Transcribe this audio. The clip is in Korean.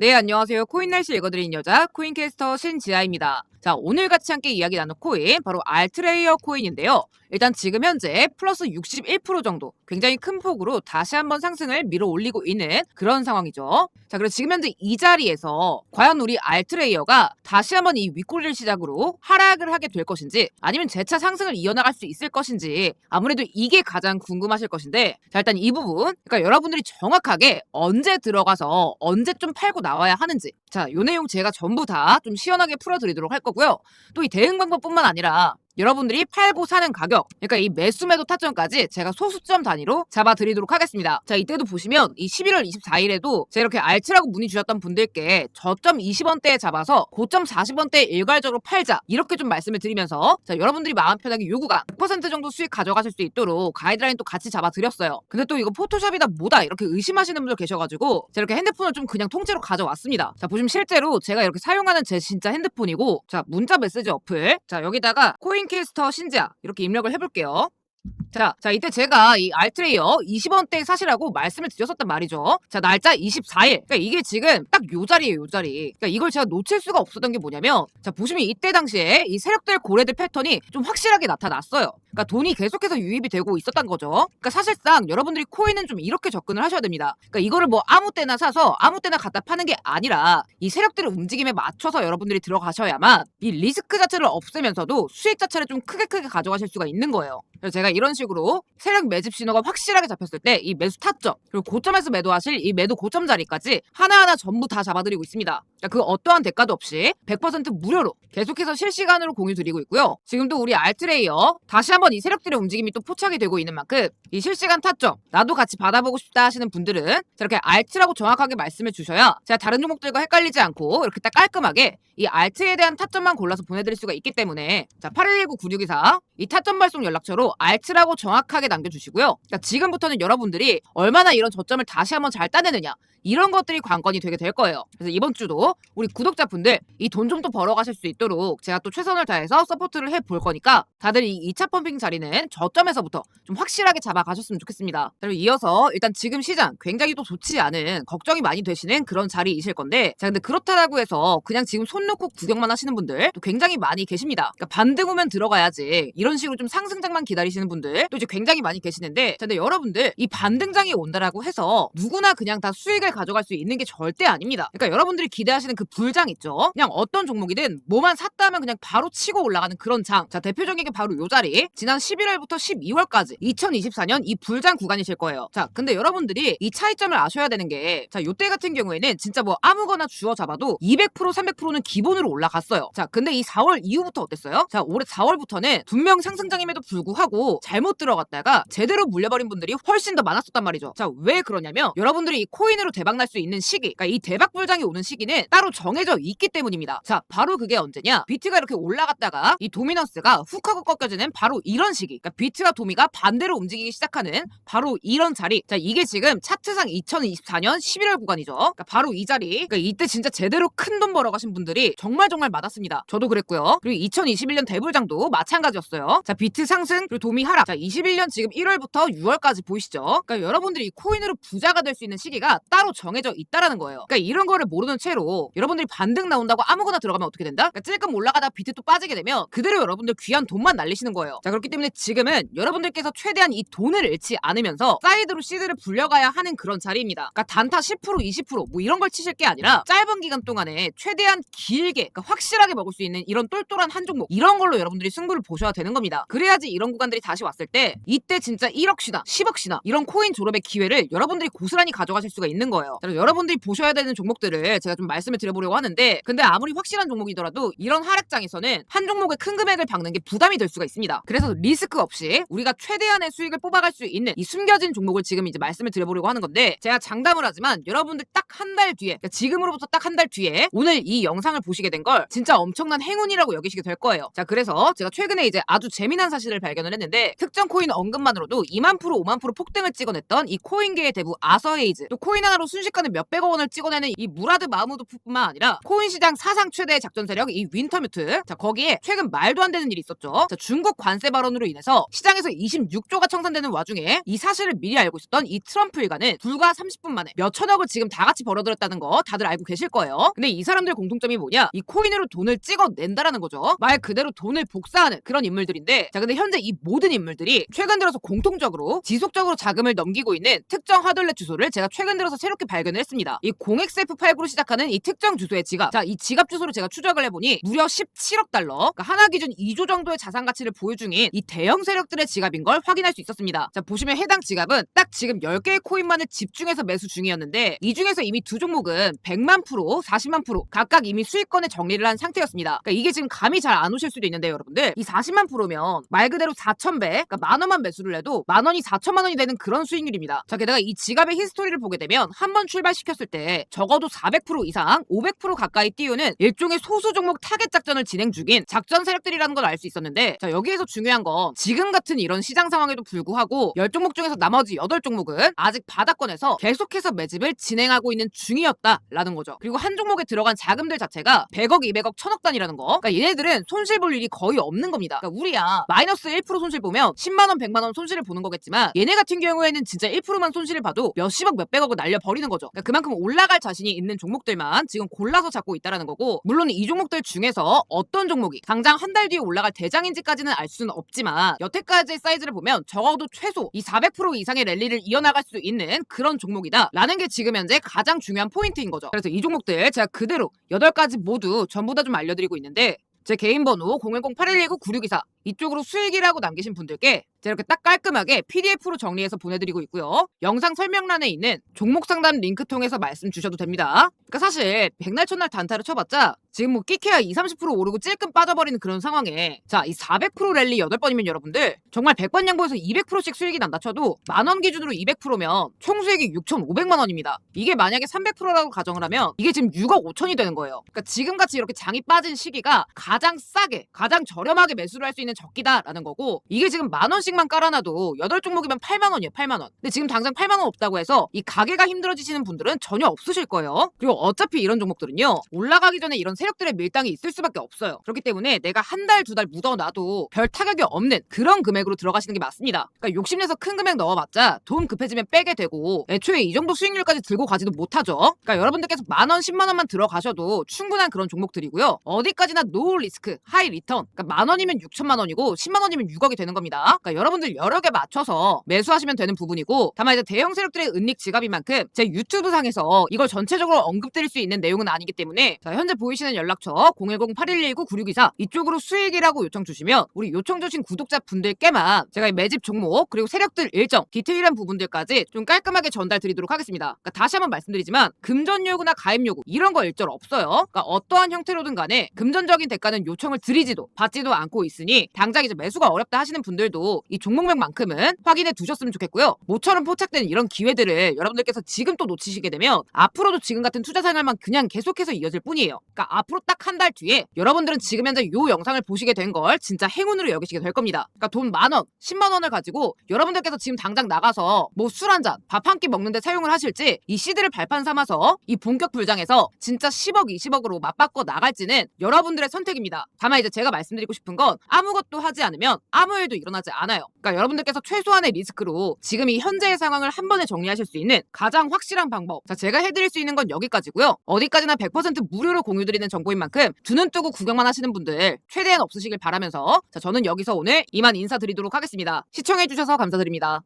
네, 안녕하세요. 코인 날씨 읽어드린 여자 코인캐스터 신지아입니다. 자, 오늘 같이 함께 이야기 나눌 코인 바로 알트레이어 코인인데요. 일단 지금 현재 플러스 61% 정도 굉장히 큰 폭으로 다시 한번 상승을 밀어 올리고 있는 그런 상황이죠. 자, 그래서 지금 현재 이 자리에서 과연 우리 알트레이어가 다시 한번 이 윗골을 시작으로 하락을 하게 될 것인지 아니면 재차 상승을 이어나갈 수 있을 것인지 아무래도 이게 가장 궁금하실 것인데 자, 일단 이 부분 그러니까 여러분들이 정확하게 언제 들어가서 언제 좀 팔고 나와야 하는지 자, 요 내용 제가 전부 다 좀 시원하게 풀어드리도록 할 거고요. 또 이 대응 방법뿐만 아니라 여러분들이 팔고 사는 가격, 그러니까 이 매수 매도 타점까지 제가 소수점 단위로 잡아드리도록 하겠습니다. 자, 이때도 보시면 이 11월 24일에도 제가 이렇게 알츠라고 문의 주셨던 분들께 저점 20원대에 잡아서 고점 40원대에 일괄적으로 팔자 이렇게 좀 말씀을 드리면서 자, 여러분들이 마음 편하게 요구가 100% 정도 수익 가져가실 수 있도록 가이드라인 또 같이 잡아드렸어요. 근데 또 이거 포토샵이다 뭐다 이렇게 의심하시는 분들 계셔가지고 제가 이렇게 핸드폰을 좀 그냥 통째로 가져왔습니다. 자, 보시면 실제로 제가 이렇게 사용하는 제 진짜 핸드폰이고 자, 문자 메시지 어플 자, 여기다가 코인 캐스터 신지아 이렇게 입력을 해볼게요. 자, 자, 이때 제가 이 알트레이어 20원대 사시라고 말씀을 드렸었단 말이죠. 자, 날짜 24일. 그러니까 이게 지금 딱 요 자리예요, 요 자리. 그러니까 이걸 제가 놓칠 수가 없었던 게 뭐냐면, 자, 보시면 이때 당시에 이 세력들 고래들 패턴이 좀 확실하게 나타났어요. 그러니까 돈이 계속해서 유입이 되고 있었던 거죠. 그러니까 사실상 여러분들이 코인은 좀 이렇게 접근을 하셔야 됩니다. 그러니까 이거를 뭐 아무 때나 사서 아무 때나 갖다 파는 게 아니라 이 세력들의 움직임에 맞춰서 여러분들이 들어가셔야만 이 리스크 자체를 없애면서도 수익 자체를 좀 크게 크게 가져가실 수가 있는 거예요. 그래서 제가 이런 식으로 세력 매집 신호가 확실하게 잡혔을 때 이 매수 타점 그리고 고점에서 매도하실 이 매도 고점 자리까지 하나하나 전부 다 잡아드리고 있습니다. 그러니까 그 어떠한 대가도 없이 100% 무료로 계속해서 실시간으로 공유 드리고 있고요. 지금도 우리 알트레이어 다시 한번 이 세력들의 움직임이 또 포착이 되고 있는 만큼 이 실시간 타점 나도 같이 받아보고 싶다 하시는 분들은 저렇게 알트라고 정확하게 말씀해 주셔야 제가 다른 종목들과 헷갈리지 않고 이렇게 딱 깔끔하게 이 알트에 대한 타점만 골라서 보내드릴 수가 있기 때문에 자 8119-9624 이 타점 발송 연락처로 알트라고 정확하게 남겨주시고요. 그러니까 지금부터는 여러분들이 얼마나 이런 저점을 다시 한번 잘 따내느냐 이런 것들이 관건이 되게 될 거예요. 그래서 이번 주도 우리 구독자분들 이 돈좀더 벌어가실 수 있도록 제가 또 최선을 다해서 서포트를 해 볼 거니까 다들 이 2차 펌핑 자리는 저점에서부터 좀 확실하게 잡아가셨으면 좋겠습니다. 그리고 이어서 일단 지금 시장 굉장히 또 좋지 않은 걱정이 많이 되시는 그런 자리이실 건데 자 근데 그렇다라고 해서 그냥 지금 손 놓고 구경만 하시는 분들 또 굉장히 많이 계십니다. 그러니까 반등 오면 들어가야지 이런 식으로 좀 상승장만 기다리시는 분들 또 이제 굉장히 많이 계시는데 자, 근데 여러분들 이 반등장이 온다라고 해서 누구나 그냥 다 수익을 가져갈 수 있는 게 절대 아닙니다. 그러니까 여러분들이 기대하시는 그 불장 있죠. 그냥 어떤 종목이든 뭐만 샀다 하면 그냥 바로 치고 올라가는 그런 장. 자 대표적인 게 바로 요 자리. 지난 11월부터 12월까지 2024년 이 불장 구간이실 거예요. 자 근데 여러분들이 이 차이점을 아셔야 되는 게 자 요때 같은 경우에는 진짜 뭐 아무거나 주어 잡아도 200% 300%는 기본으로 올라갔어요. 자 근데 이 4월 이후부터 어땠어요? 자 올해 4월부터는 분명 상승장임에도 불구하고 잘못 들어갔다가 제대로 물려버린 분들이 훨씬 더 많았었단 말이죠. 자 왜 그러냐면 여러분들이 이 코인으로 대박 날 수 있는 시기, 그러니까 이 대박 불장이 오는 시기는 따로 정해져 있기 때문입니다. 자 바로 그게 언제냐? 비트가 이렇게 올라갔다가 이 도미넌스가 훅 하고 꺾여지는 바로 이런 시기, 그러니까 비트와 도미가 반대로 움직이기 시작하는 바로 이런 자리. 자 이게 지금 차트상 2024년 11월 구간이죠. 그러니까 바로 이 자리. 그러니까 이때 진짜 제대로 큰 돈 벌어가신 분들이 정말 정말 많았습니다. 저도 그랬고요. 그리고 2021년 대불장도 마찬가지였어요. 자 비트 상승 그리고 도미 하락. 자 21년 지금 1월부터 6월까지 보이시죠? 그러니까 여러분들이 이 코인으로 부자가 될 수 있는 시기가 따로 정해져 있다라는 거예요. 그러니까 이런 거를 모르는 채로 여러분들이 반등 나온다고 아무거나 들어가면 어떻게 된다? 그러니까 찔끔 올라가다 비트 또 빠지게 되면 그대로 여러분들 귀한 돈만 날리시는 거예요. 자 그렇기 때문에 지금은 여러분들께서 최대한 이 돈을 잃지 않으면서 사이드로 시드를 불려가야 하는 그런 자리입니다. 그러니까 단타 10% 20%뭐 이런 걸 치실 게 아니라 짧은 기간 동안에 최대한 길게 그러니까 확실하게 먹을 수 있는 이런 똘똘한 한 종목 이런 걸로 여러분들이 승부를 보셔야 되는 겁니다. 그래야지 이런 구간들이 다시 왔을 때 이때 진짜 1억시나 10억시나 이런 코인 졸업의 기회를 여러분들이 고스란히 가져가실 수가 있는 거예요. 그래서 여러분들이 보셔야 되는 종목들을 제가 좀 말씀을 드려보려고 하는데 근데 아무리 확실한 종목이더라도 이런 하락장에서는 한 종목의 큰 금액을 박는 게 부담이 될 수가 있습니다. 그래서 리스크 없이 우리가 최대한의 수익을 뽑아갈 수 있는 이 숨겨진 종목을 지금 이제 말씀을 드려보려고 하는 건데 제가 장담을 하지만 여러분들 딱 한 달 뒤에 그러니까 지금으로부터 딱 한 달 뒤에 오늘 이 영상을 보시게 된 걸 진짜 엄청난 행운이라고 여기시게 될 거예요. 자 그래서 제가 최근에 이제 아주 재미난 사실을 발견을 했는데 특 특정 코인 언급만으로도 2만 프로, 5만 프로 폭등을 찍어냈던 이 코인계의 대부 아서헤이즈 또 코인 하나로 순식간에 몇백억 원을 찍어내는 이 무라드 마무드뿐만 아니라 코인 시장 사상 최대의 작전 세력 이 윈터뮤트. 자 거기에 최근 말도 안 되는 일이 있었죠. 자 중국 관세 발언으로 인해서 시장에서 26조가 청산되는 와중에 이 사실을 미리 알고 있었던 이 트럼프 일가는 불과 30분 만에 몇 천억을 지금 다 같이 벌어들였다는 거 다들 알고 계실 거예요. 근데 이 사람들 공통점이 뭐냐? 이 코인으로 돈을 찍어낸다라는 거죠. 말 그대로 돈을 복사하는 그런 인물들인데 자 근데 현재 이 모든 인물들 이 최근 들어서 공통적으로 지속적으로 자금을 넘기고 있는 특정 하들렛 주소를 제가 최근 들어서 새롭게 발견을 했습니다. 이 0xF89로 시작하는 이 특정 주소의 지갑. 자 이 지갑 주소를 제가 추적을 해보니 무려 17억 달러 그러니까 하나 기준 2조 정도의 자산 가치를 보유 중인 이 대형 세력들의 지갑인 걸 확인할 수 있었습니다. 자 보시면 해당 지갑은 딱 지금 10개의 코인만을 집중해서 매수 중이었는데 이 중에서 이미 두 종목은 100만 프로 40만 프로 각각 이미 수익권에 정리를 한 상태였습니다. 그러니까 이게 지금 감이 잘 안 오실 수도 있는데요 여러분들 이 40만 프로면 말 그대로 4,000배 그러니까 만 원만 매수를 해도 만 원이 4천만 원이 되는 그런 수익률입니다. 자 게다가 이 지갑의 히스토리를 보게 되면 한 번 출발시켰을 때 적어도 400% 이상 500% 가까이 띄우는 일종의 소수 종목 타겟 작전을 진행 중인 작전 세력들이라는 걸 알 수 있었는데 자 여기에서 중요한 건 지금 같은 이런 시장 상황에도 불구하고 10종목 중에서 나머지 8종목은 아직 바닥권에서 계속해서 매집을 진행하고 있는 중이었다라는 거죠. 그리고 한 종목에 들어간 자금들 자체가 100억 200억 1000억 단위라는 거. 그러니까 얘네들은 손실 볼 일이 거의 없는 겁니다. 그러니까 우리야 마이너스 1% 손실 보면 10만 원 100만 원 손실을 보는 거겠지만 얘네 같은 경우에는 진짜 1%만 손실을 봐도 몇십억 몇백억을 날려 버리는 거죠. 그러니까 그만큼 올라갈 자신이 있는 종목들만 지금 골라서 잡고 있다라는 거고 물론 이 종목들 중에서 어떤 종목이 당장 한 달 뒤에 올라갈 대장인지까지는 알 수는 없지만 여태까지의 사이즈를 보면 적어도 최소 이 400% 이상의 랠리를 이어나갈 수 있는 그런 종목이다라는 게 지금 현재 가장 중요한 포인트인 거죠. 그래서 이 종목들 제가 그대로 8가지 모두 전부 다 좀 알려드리고 있는데 제 개인 번호 010-8119-9624 이쪽으로 수익이라고 남기신 분들께 이렇게 딱 깔끔하게 PDF로 정리해서 보내드리고 있고요. 영상 설명란에 있는 종목 상담 링크 통해서 말씀 주셔도 됩니다. 그러니까 사실 백날 첫날 단타를 쳐봤자 지금 뭐 끼케야 2, 30% 오르고 찔끔 빠져버리는 그런 상황에 자 이 400% 랠리 8번이면 여러분들 정말 100번 양보해서 200%씩 수익이 난다 쳐도 만원 기준으로 200%면 총 수익이 6,500만 원입니다. 이게 만약에 300%라고 가정을 하면 이게 지금 6억 5천이 되는 거예요. 그러니까 지금같이 이렇게 장이 빠진 시기가 가장 싸게 가장 저렴하게 매수를 할 수 있는 적기다라는 거고 이게 지금 만 원씩만 깔아놔도 8종목이면 8만 원이에요 8만 원. 근데 지금 당장 8만 원 없다고 해서 이 가게가 힘들어지시는 분들은 전혀 없으실 거예요. 그리고 어차피 이런 종목들은요 올라가기 전에 이런 세력들의 밀당이 있을 수밖에 없어요. 그렇기 때문에 내가 한 달 두 달 묻어놔도 별 타격이 없는 그런 금액으로 들어가시는 게 맞습니다. 그러니까 욕심내서 큰 금액 넣어봤자 돈 급해지면 빼게 되고 애초에 이 정도 수익률까지 들고 가지도 못하죠. 그러니까 여러분들께서 만 원, 10만 원만 들어가셔도 충분한 그런 종목들이고요. 어디까지나 노 리스크, 하이 리턴. 그러니까 만 원이면 6천만 원 이고 10만 원이면 6억이 되는 겁니다 그러니까 여러분들 여러 개 맞춰서 매수하시면 되는 부분이고 다만 이제 대형 세력들의 은닉 지갑인 만큼 제 유튜브 상에서 이걸 전체적으로 언급드릴 수 있는 내용은 아니기 때문에 자, 현재 보이시는 연락처 010-8119-9624 이쪽으로 수익이라고 요청 주시면 우리 요청 주신 구독자 분들께만 제가 이 매집 종목 그리고 세력들 일정 디테일한 부분들까지 좀 깔끔하게 전달 드리도록 하겠습니다. 그러니까 다시 한번 말씀드리지만 금전 요구나 가입 요구 이런 거 일절 없어요. 그러니까 어떠한 형태로든 간에 금전적인 대가는 요청을 드리지도 받지도 않고 있으니 당장 이제 매수가 어렵다 하시는 분들도 이 종목명만큼은 확인해 두셨으면 좋겠고요. 모처럼 포착된 이런 기회들을 여러분들께서 지금 또 놓치시게 되면 앞으로도 지금 같은 투자 생활만 그냥 계속해서 이어질 뿐이에요. 그러니까 앞으로 딱 한 달 뒤에 여러분들은 지금 현재 요 영상을 보시게 된 걸 진짜 행운으로 여기시게 될 겁니다. 그러니까 돈 만 원, 10만 원을 가지고 여러분들께서 지금 당장 나가서 뭐 술 한 잔, 밥 한 끼 먹는데 사용을 하실지 이 시드를 발판 삼아서 이 본격 불장에서 진짜 10억, 20억으로 맞바꿔 나갈지는 여러분들의 선택입니다. 다만 이제 제가 말씀드리고 싶은 건 아무것도 하지 않으면 아무 일도 일어나지 않아요. 그러니까 여러분들께서 최소한의 리스크로 지금 이 현재의 상황을 한 번에 정리하실 수 있는 가장 확실한 방법. 자, 제가 해드릴 수 있는 건 여기까지고요. 어디까지나 100% 무료로 공유드리는 정보인 만큼 두 눈 뜨고 구경만 하시는 분들 최대한 없으시길 바라면서 자, 저는 여기서 오늘 이만 인사드리도록 하겠습니다. 시청해주셔서 감사드립니다.